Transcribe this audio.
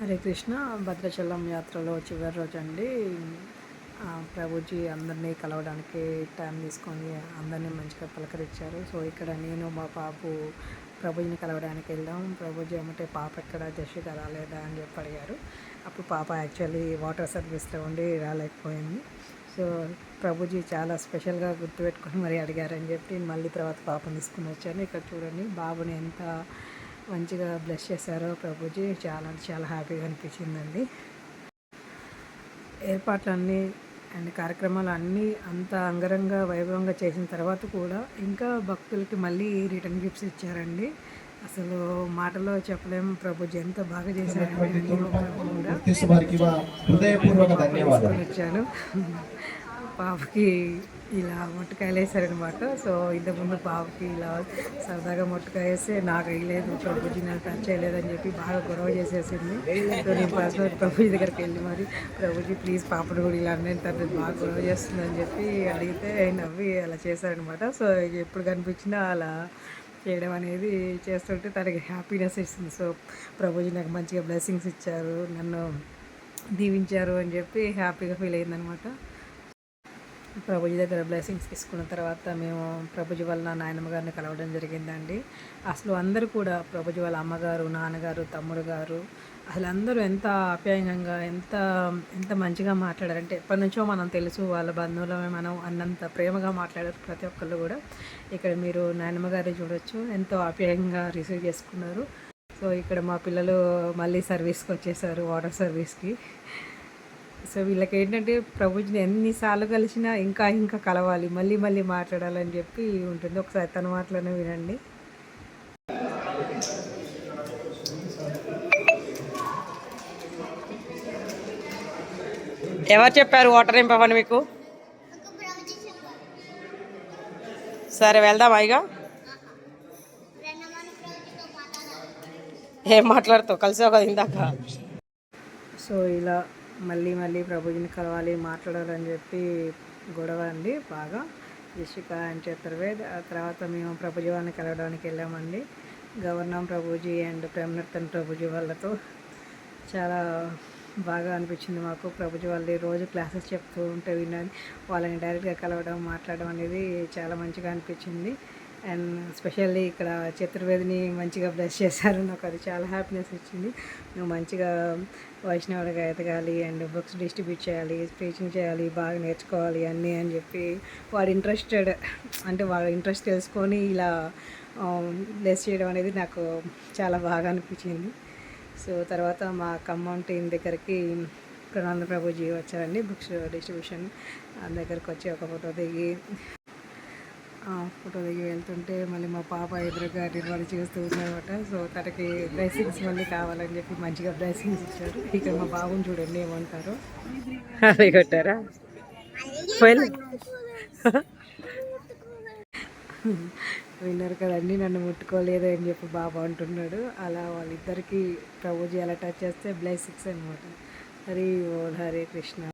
హరే కృష్ణ భద్రాచలం యాత్రలో చివరి రోజు అండి. ప్రభుజీ అందరినీ కలవడానికి టైం తీసుకొని అందరినీ మంచిగా పలకరించారు. సో ఇక్కడ నేను మా పాపు ప్రభుజీని కలవడానికి వెళ్ళాం ప్రభుజీ ఏమంటే పాప ఎక్కడ? జషిక రాలేదా? అని చెప్పి అడిగారు. అప్పుడు పాప యాక్చువల్లీ వాటర్ సర్వీస్లో ఉండి రాలేకపోయింది. సో ప్రభుజీ చాలా స్పెషల్గా గుర్తుపెట్టుకొని మరి అడిగారని చెప్పి మళ్ళీ తర్వాత పాపని తీసుకుని వచ్చాను. ఇక్కడ చూడండి బాబుని ఎంత మంచిగా బ్లెస్ చేశారో ప్రభుజీ చాలా చాలా హ్యాపీగా అనిపించిందండి. ఏర్పాట్లన్నీ అండ్ కార్యక్రమాలు అన్నీ అంత అంగరంగ వైభవంగా చేసిన తర్వాత కూడా ఇంకా భక్తులకి మళ్ళీ రిటర్న్ గిఫ్ట్స్ ఇచ్చారండి. అసలు మాటలో చెప్పలేము ప్రభుజీ ఎంత బాగా చేశారండి. కూడా పాపకి ఇలా మొట్టకాయలు వేసారనమాట సో ఇంతకుముందు పాపకి ఇలా సరదాగా మొట్టకాయ వేస్తే నాకు వేయలేదు ప్రభుజీ నాకు టచ్ చేయలేదని చెప్పి బాగా గొడవ చేసేసింది. సో నేను పర్సనల్ ప్రభుజీ దగ్గరికి వెళ్ళి మరి ప్రభుజీ ప్లీజ్ పాపను కూడా ఇలా నేను తను బాగా గొడవ చేస్తుందని చెప్పి అడిగితే నవ్వి అలా చేశారనమాట సో ఎప్పుడు కనిపించినా అలా చేయడం అనేది చేస్తుంటే తనకి హ్యాపీనెస్ ఇస్తుంది. సో ప్రభుజీ నాకు మంచిగా బ్లెస్సింగ్స్ ఇచ్చారు నన్ను దీవించారు అని చెప్పి హ్యాపీగా ఫీల్ అయిందనమాట ప్రభుజీ దగ్గర బ్లెస్సింగ్స్ తీసుకున్న తర్వాత మేము ప్రభుజీ వాళ్ళ నాయనమ్మ గారిని కలవడం జరిగిందండి. అసలు అందరూ కూడా ప్రభుజీ వాళ్ళ అమ్మగారు నాన్నగారు తమ్ముడు గారు అసలు అందరూ ఎంత ఆప్యాయంగా ఎంత ఎంత మంచిగా మాట్లాడారంటే ఎప్పటి నుంచో మనం తెలుసు వాళ్ళ బంధువులమే మనం అన్నంత ప్రేమగా మాట్లాడారు ప్రతి ఒక్కళ్ళు కూడా. ఇక్కడ మీరు నాయనమ్మ గారిని చూడొచ్చు ఎంతో ఆప్యాయంగా రిసీవ్ చేసుకున్నారు. సో ఇక్కడ మా పిల్లలు మళ్ళీ సర్వీస్కి వచ్చేసారు వాటర్ సర్వీస్కి సో వీళ్ళకి ఏంటంటే ప్రభుజీని ఎన్నిసార్లు కలిసినా ఇంకా ఇంకా కలవాలి మళ్ళీ మళ్ళీ మాట్లాడాలని చెప్పి ఉంటుంది. ఒకసారి తన మాటలోనే వినండి. ఎవరు చెప్పారు వాటర్ నింపమని మీకు? సరే వెళ్దామా ఇక? ఏం మాట్లాడుతావు? కలిసి ఒక ఇందాక. సో ఇలా మళ్ళీ మళ్ళీ ప్రభుజీని కలవాలి మాట్లాడాలని చెప్పి గొడవ అండి బాగా. జషిక అని చతుర్వేద్ ఆ తర్వాత మేము ప్రభుజ్వారిని కలవడానికి వెళ్ళామండి. గవర్నర్ ప్రభుజీ అండ్ ప్రేమనర్తన్ ప్రభుజీ వాళ్ళతో చాలా బాగా అనిపించింది మాకు. ప్రభుజీ వాళ్ళు రోజు క్లాసెస్ చెప్తూ ఉంటే విన్నాను వాళ్ళని డైరెక్ట్గా కలవడం మాట్లాడడం అనేది చాలా మంచిగా అనిపించింది. అండ్ స్పెషల్లీ ఇక్కడ చతుర్వేదిని మంచిగా బ్లెస్ చేశారు. నాకు అది చాలా హ్యాపీనెస్ ఇచ్చింది. నువ్వు మంచిగా వైష్ణవుడిగా ఎదగాలి అండ్ బుక్స్ డిస్ట్రిబ్యూట్ చేయాలి స్పీచింగ్ చేయాలి బాగా నేర్చుకోవాలి అన్నీ అని చెప్పి వాడు ఇంట్రెస్టెడ్ అంటే వాడు ఇంట్రెస్ట్ తెలుసుకొని ఇలా బ్లెస్ చేయడం అనేది నాకు చాలా బాగా అనిపించింది. సో తర్వాత మా ఖమ్మం టీం దగ్గరికి ప్రణాంద ప్రభుజీ వచ్చారండి బుక్స్ డిస్ట్రిబ్యూషన్ ఆ దగ్గరికి వచ్చి ఒక ఫోటో దిగి ఫోటో దిగి వెళ్తుంటే మళ్ళీ మా పాప ఎదురుగా నిర్వహణ చేస్తూ ఉన్నారన్నమాట. సో తనకి బ్లెస్సింగ్స్ మళ్ళీ కావాలని చెప్పి మంచిగా బ్లెస్సింగ్స్ ఇచ్చారు. ఇక్కడ మా బాబుని చూడండి ఏమంటారు. అది కొట్టారా? విన్నారు కదండి నన్ను ముట్టుకోలేదు అని చెప్పి బాబు అంటున్నాడు. అలా వాళ్ళిద్దరికి ప్రభుజీ అలా టచ్ చేస్తే బ్లెస్సింగ్స్ అనమాట హరి ఓ హరే కృష్ణ.